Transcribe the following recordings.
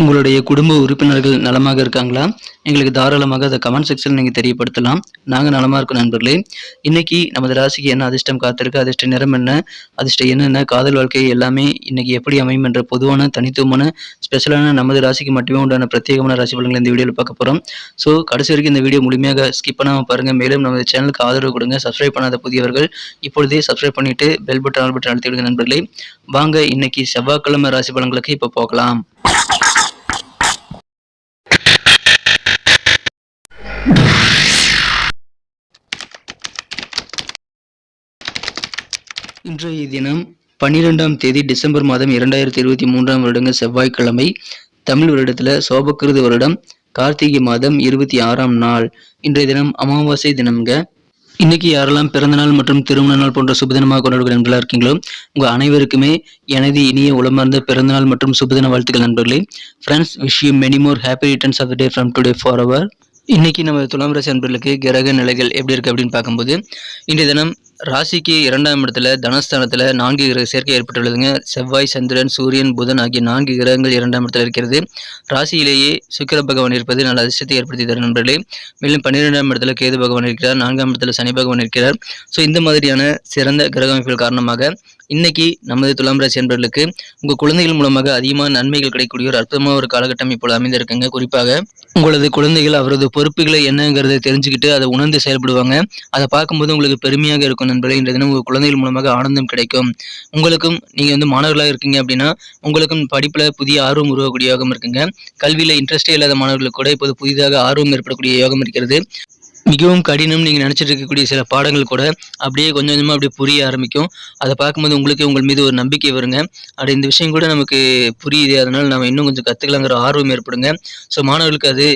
உங்களுடைய குடும்ப உறுப்பினர்கள் நலமாக இருக்காங்களா? எங்களுக்கு தாராளமாக அதை கமெண்ட் செக்ஷனில் நீங்கள் தெரியப்படுத்தலாம். நாங்கள் நலமாக இருக்கோம் நண்பர்களே. இன்னைக்கு நமது ராசிக்கு என்ன அதிர்ஷ்டம் காத்திருக்கு? அதிர்ஷ்ட நிறம் என்ன? அதிர்ஷ்டம் என்னென்ன காதல் வாழ்க்கை எல்லாமே இன்னைக்கு எப்படி அமையும் என்ற பொதுவான தனித்துவமான ஸ்பெஷலான நமது ராசிக்கு மட்டுமே உண்டான பிரத்யேகமான ராசி பலன்களை இந்த வீடியோவில் பார்க்க போகிறோம் ஸோ கடைசி வரைக்கும் இந்த வீடியோ முழுமையாக ஸ்கிப் பண்ணாமல் பாருங்கள் மேலும் நமது சேனலுக்கு ஆதரவு கொடுங்க. சப்ஸ்கிரைப் பண்ணாத புதியவர்கள் இப்பொழுதே சப்ஸ்கிரைப் பண்ணிட்டு பெல் பட்டன் ஆல் பட்டன் அழுத்தி விடுங்க நண்பர்களே. வாங்க இன்னைக்கு செவ்வாய்க்கிழமை ராசி பலன்களுக்கு இப்போ போகலாம். இன்றைய தினம் பன்னிரெண்டாம் தேதி டிசம்பர் மாதம் இரண்டாயிரத்தி இருபத்தி மூன்றாம் வருடங்க செவ்வாய்க்கிழமை தமிழ் வருடத்தில் சோபக்கிருது வருடம் கார்த்திகை மாதம் இருபத்தி ஆறாம் நாள். இன்றைய தினம் அமாவாசை தினம்ங்க. இன்னைக்கு யாரெல்லாம் பிறந்தநாள் மற்றும் திருமண நாள் போன்ற சுபதினமாக கொண்டாடுகிற நண்பர்களாக இருக்கீங்களோ உங்கள் அனைவருக்குமே எனது இனிய உளமார்ந்த பிறந்தநாள் மற்றும் சுபதின வாழ்த்துக்கள் நண்பர்களே. Friends wish you many more happy returns of the day from today for our இன்றைக்கி நம்ம துலாம் ராசி அன்பர்களுக்கு கிரக நிலைகள் எப்படி இருக்குது அப்படின்னு பார்க்கும்போது இன்றைய தினம் ராசிக்கு இரண்டாம் இடத்துல தனஸ்தானத்தில் நான்கு கிரக சேர்க்கை ஏற்பட்டுள்ளதுங்க. செவ்வாய் சந்திரன் சூரியன் புதன் ஆகிய நான்கு கிரகங்கள் இரண்டாம் இடத்துல இருக்கிறது. ராசியிலேயே சுக்கிர பகவான் இருப்பது நல்ல அதிர்ஷ்டத்தை ஏற்படுத்தி தரும் நண்பர்களே. மேலும் பன்னிரெண்டாம் இடத்துல கேது பகவான் இருக்கிறார். நான்காம் இடத்துல சனி பகவான் இருக்கிறார். ஸோ இந்த மாதிரியான சிறந்த கிரக அமைப்புகள் காரணமாக இன்னைக்கு நமது துலாம் ராசி அன்பர்களுக்கு உங்கள் குழந்தைகள் மூலமாக அதிகமான நன்மைகள் கிடைக்கக்கூடிய ஒரு அற்புதமான ஒரு காலகட்டம் இப்போது அமைந்திருக்குங்க. குறிப்பாக உங்களது குழந்தைகள் அவரது பொறுப்புகளை என்னங்கிறதை தெரிஞ்சுக்கிட்டு அதை உணர்ந்து செயல்படுவாங்க. அதை பார்க்கும்போது உங்களுக்கு பெருமையாக இருக்கும் நண்பர்களே. இந்த தினம் உங்கள் குழந்தைகள் மூலமாக ஆனந்தம் கிடைக்கும். உங்களுக்கும் நீங்கள் வந்து மாணவர்களாக இருக்கீங்க அப்படின்னா உங்களுக்கும் படிப்பில் புதிய ஆர்வம் உருவாகக்கூடிய யோகம் இருக்குங்க. கல்வியில் இன்ட்ரெஸ்டே இல்லாத மாணவர்களுக்கு கூட இப்போது புதிதாக ஆர்வம் ஏற்படக்கூடிய யோகம் இருக்கிறது. மிகவும் கடினம் நீங்கள் நினச்சிட்டு இருக்கக்கூடிய சில பாடங்கள் கூட அப்படியே கொஞ்சம் கொஞ்சமாக அப்படியே புரிய ஆரம்பிக்கும். அதை பார்க்கும்போது உங்களுக்கே உங்கள் மீது ஒரு நம்பிக்கை வருங்க. அப்படி இந்த விஷயம் கூட நமக்கு புரியுது. அதனால் நம்ம இன்னும் கொஞ்சம் கற்றுக்கலாங்கிற ஆர்வம் ஏற்படுங்க. ஸோ மாணவர்களுக்கு அது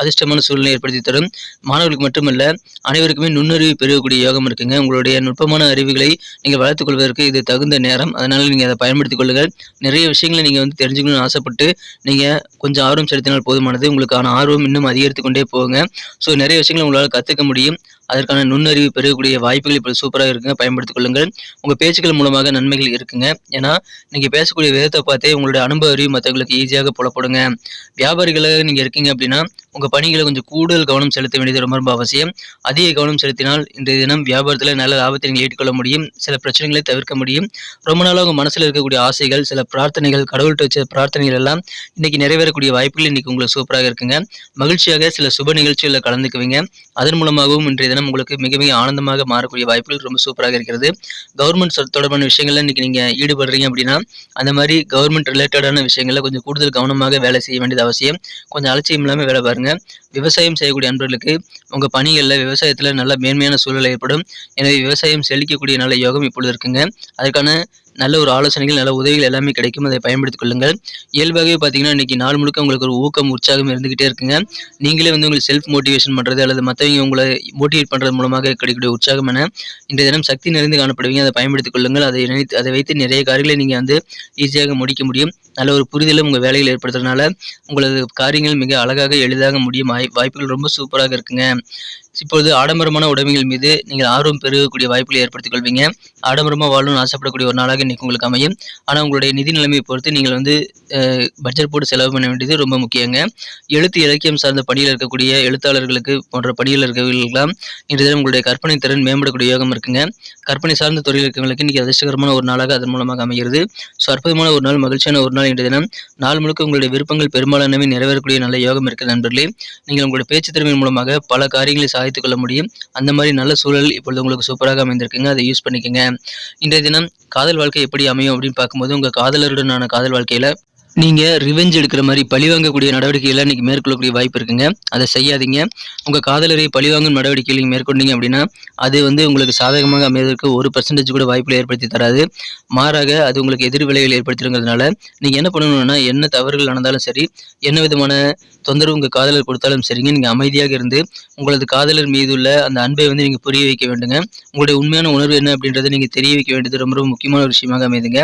அதிர்ஷ்டமான சூழ்நிலை ஏற்படுத்தி தரும். மாணவர்களுக்கு மட்டுமல்ல அனைவருக்குமே நுண்ணறிவு பெறக்கூடிய யோகம் இருக்குங்க. உங்களுடைய நுட்பமான அறிவுகளை நீங்கள் வளர்த்துக் கொள்வதற்கு இது தகுந்த நேரம். அதனால் நீங்கள் அதை பயன்படுத்திக் கொள்ளுங்கள். நிறைய விஷயங்களை நீங்கள் வந்து தெரிஞ்சுக்கணும்னு ஆசைப்பட்டு நீங்கள் கொஞ்சம் ஆர்வம் செலுத்தினால் போதுமானது. உங்களுக்கான ஆர்வம் இன்னும் அதிகரித்து கொண்டே போங்க ஸோ நிறைய விஷயங்களை உங்களால் கற்றுக்க முடியும். அதற்கான நுண்ணறிவு பெறக்கூடிய வாய்ப்புகள் இப்போ சூப்பராக இருக்குங்க. பயன்படுத்திக் கொள்ளுங்கள். உங்கள் பேச்சுக்கள் மூலமாக நன்மைகள் இருக்குங்க. ஏன்னா நீங்கள் பேசக்கூடிய விதத்தை பார்த்தே உங்களுடைய அனுபவ அறிவு மற்றவங்களுக்கு ஈஸியாக புலப்படுங்க. வியாபாரிகளாக நீங்கள் இருக்கீங்க அப்படின்னா உங்கள் பணிகளை கொஞ்சம் கூடுதல் கவனம் செலுத்த வேண்டியது ரொம்ப ரொம்ப அவசியம். அதிக கவனம் செலுத்தினால் இன்றைய தினம் வியாபாரத்தில் நல்ல லாபத்தை நீங்கள் ஏற்றுக்கொள்ள முடியும். சில பிரச்சனைகளை தவிர்க்க முடியும். ரொம்ப நாளாக உங்கள் மனசில் இருக்கக்கூடிய ஆசைகள் சில பிரார்த்தனைகள் கடவுள்கிட்ட வச்ச பிரார்த்தனைகள் எல்லாம் இன்னைக்கு நிறைவேறக்கூடிய வாய்ப்புகள் இன்னைக்கு உங்களுக்கு சூப்பராக இருக்குங்க. மகிழ்ச்சியாக சில சுப நிகழ்ச்சிகளில் கலந்துக்குவீங்க. அதன் மூலமாகவும் இன்றைய தினம் உங்களுக்கு மிக மிக ஆனந்தமாக மாறக்கூடிய வாய்ப்புகள் ரொம்ப சூப்பராக இருக்கிறது. கவர்மெண்ட் தொடர்பான விஷயங்கள்ல இன்னைக்கு நீங்கள் ஈடுபடுறீங்க அப்படின்னா அந்த மாதிரி கவர்மெண்ட் ரிலேட்டடான விஷயங்கள்ல கொஞ்சம் கூடுதல் கவனமாக வேலை செய்ய வேண்டியது அவசியம். கொஞ்சம் அலட்சியம் இல்லாமல் வேலை பாருங்க. விவசாயம் செய்யக்கூடிய அன்பர்களுக்கு உங்கள் பணிகளில் விவசாயத்தில் நல்ல மேன்மையான சூழல் ஏற்படும். எனவே விவசாயம் செழிக்கக்கூடிய நல்ல யோகம் இப்பொழுது இருக்குங்க. அதற்கான நல்ல ஒரு ஆலோசனைகள் நல்ல உதவிகள் எல்லாமே கிடைக்கும். அதை பயன்படுத்திக் கொள்ளுங்கள். இயல்பாகவே பார்த்தீங்கன்னா இன்றைக்கி நாள் முழுக்க உங்களுக்கு ஒரு ஊக்கம் உற்சாகம் இருந்துகிட்டே இருக்குங்க. நீங்களே வந்து உங்களுக்கு செல்ஃப் மோட்டிவேஷன் பண்ணுறது அல்லது மற்றவங்க உங்களை மோட்டிவேட் பண்ணுறது மூலமாக கிடைக்கக்கூடிய உற்சாகம் என இன்றைய தினம் சக்தி நிறைந்து காணப்படுவீங்க. அதை பயன்படுத்திக் கொள்ளுங்கள். அதை நினைத்து அதை வைத்து நிறைய காரியங்களை நீங்கள் வந்து ஈஸியாக முடிக்க முடியும். நல்ல ஒரு புரிதலும் உங்கள் வேலைகள் ஏற்படுத்துறதுனால உங்களது காரியங்கள் மிக அழகாக எளிதாக முடியும். வாய் வாய்ப்புகள் ரொம்ப சூப்பராக இருக்குங்க. இப்பொழுது ஆடம்பரமான உடைமைகள் மீது நீங்கள் ஆர்வம் பெருகக்கூடிய வாய்ப்புகளை ஏற்படுத்திக் கொள்வீங்க. ஆடம்பரமாக வாழணும்னு ஆசைப்படக்கூடிய ஒரு நாளாக இன்னைக்கு உங்களுக்கு அமையும். ஆனால் உங்களுடைய நிதி நிலைமையை பொறுத்து நீங்கள் வந்து பட்ஜெட் போட்டு செலவு பண்ண வேண்டியது ரொம்ப முக்கியங்க. எழுத்து இலக்கியம் சார்ந்த பணியில் இருக்கக்கூடிய எழுத்தாளர்களுக்கு போன்ற பணியில் இருக்கிறவர்களுக்கெல்லாம் இன்று தினம் உங்களுடைய கற்பனை திறன் மேம்படக்கூடிய யோகம் இருக்குங்க. கற்பனை சார்ந்த தொழில் இருக்கிறவங்களுக்கு இன்னைக்கு அதிர்ஷ்டகரமான ஒரு நாளாக அதன் மூலமாக அமைகிறது. ஸோ அற்புதமான ஒரு நாள் மகிழ்ச்சியான ஒரு நாள் இன்றைய தினம். நாள் முழுக்க உங்களுடைய விருப்பங்கள் பெரும்பாலானவை நிறைவேறக்கூடிய நல்ல யோகம் இருக்குது நண்பர்களே. நீங்கள் உங்களுடைய பேச்சு திறமையின் மூலமாக பல காரியங்களை சாதித்துக் கொள்ள முடியும். அந்த மாதிரி நல்ல சூழல் இப்பொழுது உங்களுக்கு சூப்பராக அமைந்திருக்குங்க. அதை யூஸ் பண்ணிக்கோங்க. இன்றைய தினம் காதல் வாழ்க்கை எப்படி அமையும் அப்படின்னு பார்க்கும்போது உங்கள் காதலருடனான காதல் வாழ்க்கையில் நீங்கள் ரிவெஞ்ச் எடுக்கிற மாதிரி பழி வாங்கக்கூடிய நடவடிக்கைகளை இன்றைக்கி மேற்கொள்ளக்கூடிய வாய்ப்பு இருக்குங்க. அதை செய்யாதீங்க. உங்கள் காதலரை பழிவாங்கும் நடவடிக்கைகள் நீங்கள் மேற்கொண்டீங்க அப்படின்னா அது வந்து உங்களுக்கு சாதகமாக அமைவதற்கு ஒரு பர்சன்டேஜ் கூட வாய்ப்பில் ஏற்படுத்தி தராது. மாறாக அது உங்களுக்கு எதிர் விளைவுகள் ஏற்படுத்திடுங்கிறதுனால நீங்கள் என்ன பண்ணணும்னா என்ன தவறுகள் நடந்தாலும் சரி என்ன விதமான தொந்தரவு உங்கள் காதலர் கொடுத்தாலும் சரிங்க. நீங்கள் அமைதியாக இருந்து உங்களது காதலர் மீது உள்ள அந்த அன்பை வந்து நீங்கள் புரிய வைக்க வேண்டுங்க. உங்களுடைய உண்மையான உணர்வு என்ன அப்படின்றத நீங்கள் தெரிய வைக்க வேண்டியது ரொம்ப ரொம்ப முக்கியமான ஒரு விஷயமாக அமைதுங்க.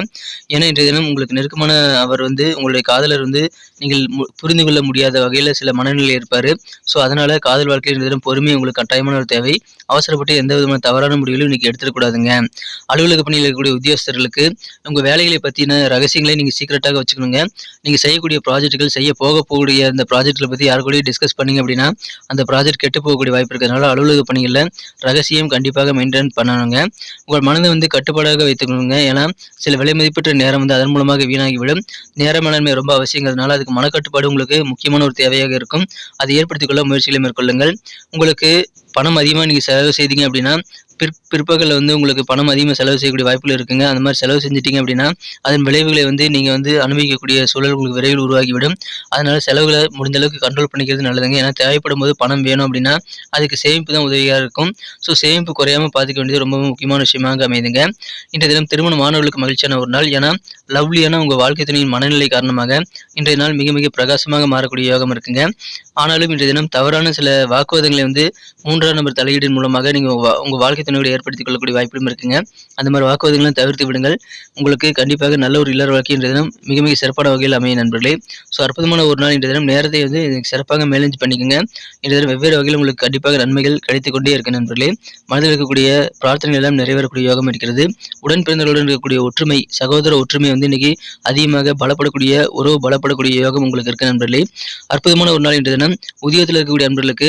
ஏன்னா இன்றைய தினம் உங்களுக்கு நெருக்கமான அவர் வந்து உங்களுடைய காதலர் வந்து நீங்கள் மு- புரிந்து கொள்ள முடியாத வகையில் சில மனநிலை இருப்பார். ஸோ அதனால் காதல் வாழ்க்கையில் இந்த பொறுமை உங்களுக்கு கட்டாயமான ஒரு தேவை. அவசரப்பட்டு எந்த விதமான தவறான முடிவுகளும் இன்னைக்கு எடுத்துடக்கூடாதுங்க அலுவலக பணியில் இருக்கக்கூடிய உத்தியோகஸ்தர்களுக்கு உங்கள் வேலைகளை பற்றின ரகசியங்களை நீங்கள் சீக்கிரட்டாக வச்சுக்கணுங்க. நீங்கள் செய்யக்கூடிய ப்ராஜெக்ட்டுகள் செய்ய போக போகக்கூடிய அந்த ப்ராஜெக்ட்களை பற்றி யார் கூடயும் டிஸ்கஸ் பண்ணீங்க அப்படின்னா அந்த ப்ராஜெக்ட் கெட்டு போகக்கூடிய வாய்ப்பு இருக்கிறதுனால அலுவலக பணிகளில் ரகசியம் கண்டிப்பாக மெயின்டைன் பண்ணணுங்க. உங்கள் மனதை வந்து கட்டுப்பாடாக வைத்துக்கணுங்க. ஏன்னா சில விலை மதிப்பற்ற நேரம் வந்து அதன் மூலமாக வீணாகிவிடும். நேரம் மேலாண்மை ரொம்ப அவசியங்கிறதுனால அதுக்கு மனக்கட்டுப்பாடு உங்களுக்கு முக்கியமான ஒரு தேவையாக இருக்கும். அதை ஏற்படுத்திக் கொள்ள முயற்சிகளை மேற்கொள்ளுங்கள். உங்களுக்கு பணம் அதிகமாக நீங்கள் செலவு செய்தீங்க அப்படின்னா பிற்பகலில் வந்து உங்களுக்கு பணம் அதிகமாக செலவு செய்யக்கூடிய வாய்ப்புகள் இருக்குங்க. அந்த மாதிரி செலவு செஞ்சிட்டிங்க அப்படின்னா அதன் விளைவுகளை வந்து நீங்கள் வந்து அனுபவிக்கக்கூடிய சூழல் உங்களுக்கு விரைவில் உருவாகிவிடும். அதனால் செலவுகளை முடிந்த அளவுக்கு கண்ட்ரோல் பண்ணிக்கிறது நல்லதுங்க. ஏன்னா தேவைப்படும் போது பணம் வேணும் அப்படின்னா அதுக்கு சேமிப்பு தான் உதவியாக இருக்கும். ஸோ சேமிப்பு குறையாமல் பார்த்துக்க வேண்டியது ரொம்ப முக்கியமான விஷயமாக அமைதுங்க. இன்றைய தினம் திருமண மாணவர்களுக்கு மகிழ்ச்சியான ஒரு நாள். ஏன்னா லவ்லியான உங்கள் வாழ்க்கை துணையின் மனநிலை காரணமாக இன்றைய நாள் மிக மிக பிரகாசமாக மாறக்கூடிய யோகம் இருக்குங்க. ஆனாலும் இன்றைய தினம் தவறான சில வாக்குவாதங்களை வந்து மூன்றாம் நபர் தலையீடின் மூலமாக நீங்கள் உங்கள் வாழ்க்கை துணையோடு ஏற்படுத்திக் கொள்ளக்கூடிய வாய்ப்பும் இருக்குங்க. அந்த மாதிரி வாக்குவாதங்களும் தவிர்த்து விடுங்கள். உங்களுக்கு கண்டிப்பாக நல்ல ஒரு இல்லற வாழ்க்கை இன்றைய தினம் மிக மிக சிறப்பான வகையில் அமைய நண்பர்களே. ஸோ அற்புதமான ஒரு நாள் இன்றைய தினம். நேரத்தை வந்து சிறப்பாக மேனேஜ் பண்ணிக்கோங்க. இன்றைய தினம் வெவ்வேறு வகையில் உங்களுக்கு கண்டிப்பாக நன்மைகள் கிடைத்து கொண்டே இருக்கு நண்பர்களே. மனதில் இருக்கக்கூடிய பிரார்த்தனைகள் எல்லாம் நிறைவேறக்கூடிய யோகம் இருக்கிறது. உடன் பிறந்தவர்களுடன் இருக்கக்கூடிய ஒற்றுமை சகோதர ஒற்றுமை வந்து இன்னைக்கு அதிகமாக பலப்படக்கூடிய உறவு பலப்படக்கூடிய யோகம் உங்களுக்கு இருக்கு நண்பர்களே. அற்புதமான ஒரு நாள் இன்றைய தினம் உத்தியோகத்தில் இருக்கக்கூடிய அன்பர்களுக்கு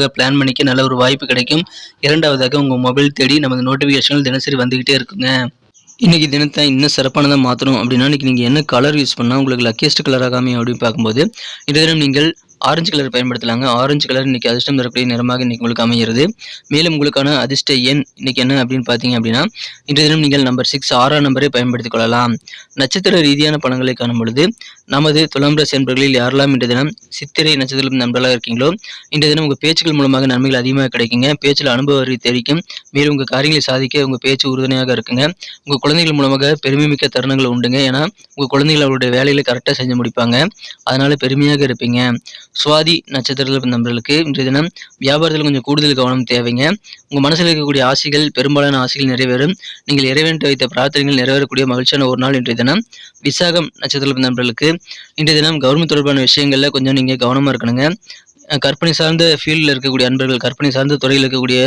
பிளான் பண்ணிக்க நல்ல ஒரு வாய்ப்பு கிடைக்கும். இரண்டாவதாக உங்கள் மொபைல் தேடி நமது நோட்டிஃபிகேஷன்கள் தினசரி வந்துக்கிட்டே இருக்குங்க. இன்னைக்கு தினத்தை இன்னும் சிறப்பானதாக மாற்றணும் அப்படின்னா இன்னைக்கு நீங்கள் என்ன கலர் யூஸ் பண்ணால் உங்களுக்கு லக்கியஸ்ட் கலராக அமையும் அப்படின்னு பார்க்கும்போது இந்த தினம் நீங்கள் ஆரஞ்சு கலர் பயன்படுத்தலாங்க. ஆரஞ்சு கலர் இன்னைக்கு அதிர்ஷ்டம் தரக்கூடிய நிறமாக இன்னைக்கு உங்களுக்கு அமைகிறது. மேலும் உங்களுக்கான அதிர்ஷ்ட எண் இன்னைக்கு என்ன அப்படின்னு பார்த்தீங்க அப்படின்னா இன்றைய தினம் நீங்கள் நம்பர் சிக்ஸ் ஆறாம் நம்பரை பயன்படுத்திக் கொள்ளலாம். நட்சத்திர ரீதியான பணங்களை காணும் பொழுது நமது துலாம் ராசி யாரெல்லாம் இன்றைய தினம் சித்திரை நட்சத்திரம் நண்பர்களாக இருக்கீங்களோ இன்றைய தினம் உங்கள் பேச்சுக்கள் மூலமாக நன்மைகள் அதிகமாக கிடைக்குங்க. பேச்சில் அனுபவ அறிவு தெரிவிக்கும் மேலும் உங்கள் காரியங்களை சாதிக்க உங்கள் பேச்சு உறுதுணையாக இருக்குங்க. உங்கள் குழந்தைகள் மூலமாக பெருமைமிக்க தருணங்கள் உண்டுங்க. ஏன்னா உங்கள் குழந்தைகள் அவருடைய வேலையில் கரெக்டாக செஞ்சு முடிப்பாங்க. அதனால் பெருமையாக இருப்பீங்க. சுவாதி நட்சத்திரத்தில் நண்பர்களுக்கு இன்றைய தினம் வியாபாரத்தில் கொஞ்சம் கூடுதல் கவனம் தேவைங்க. உங்கள் மனசில் இருக்கக்கூடிய ஆசைகள் பெரும்பாலான ஆசைகள் நிறைவேறும். நீங்கள் இறைவன்ட்டு வைத்த பிரார்த்தனைகள் நிறைவேறக்கூடிய மகிழ்ச்சியான ஒரு நாள் இன்றைய தினம். விசாகம் நட்சத்திரத்தில் நண்பர்களுக்கு இன்றைய தினம் கவர்மெண்ட் தொடர்பான விஷயங்களில் கொஞ்சம் நீங்கள் கவனமாக இருக்கணுங்க. கற்பனை சார்ந்த ஃபீல்டில் இருக்கக்கூடிய அன்பர்கள் கற்பனை சார்ந்த துறையில் இருக்கக்கூடிய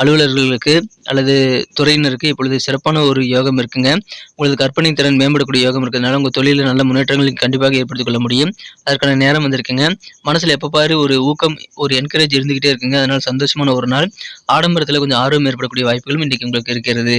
அலுவலர்களுக்கு அல்லது துறையினருக்கு இப்பொழுது சிறப்பான ஒரு யோகம் இருக்குங்க. உங்களது கற்பனை திறன் மேம்படக்கூடிய யோகம் இருக்கிறதுனால உங்கள் தொழிலில் நல்ல முன்னேற்றங்களை கண்டிப்பாக ஏற்படுத்திக் கொள்ள முடியும். அதற்கான நேரம் வந்திருக்குங்க. மனசில் எப்போ பாரு ஒரு ஊக்கம் ஒரு என்கரேஜ் இருந்துக்கிட்டே இருக்குங்க. அதனால் சந்தோஷமான ஒரு நாள். ஆடம்பரத்தில் கொஞ்சம் ஆர்வம் ஏற்படக்கூடிய வாய்ப்புகளும் இன்றைக்கு உங்களுக்கு இருக்கிறது.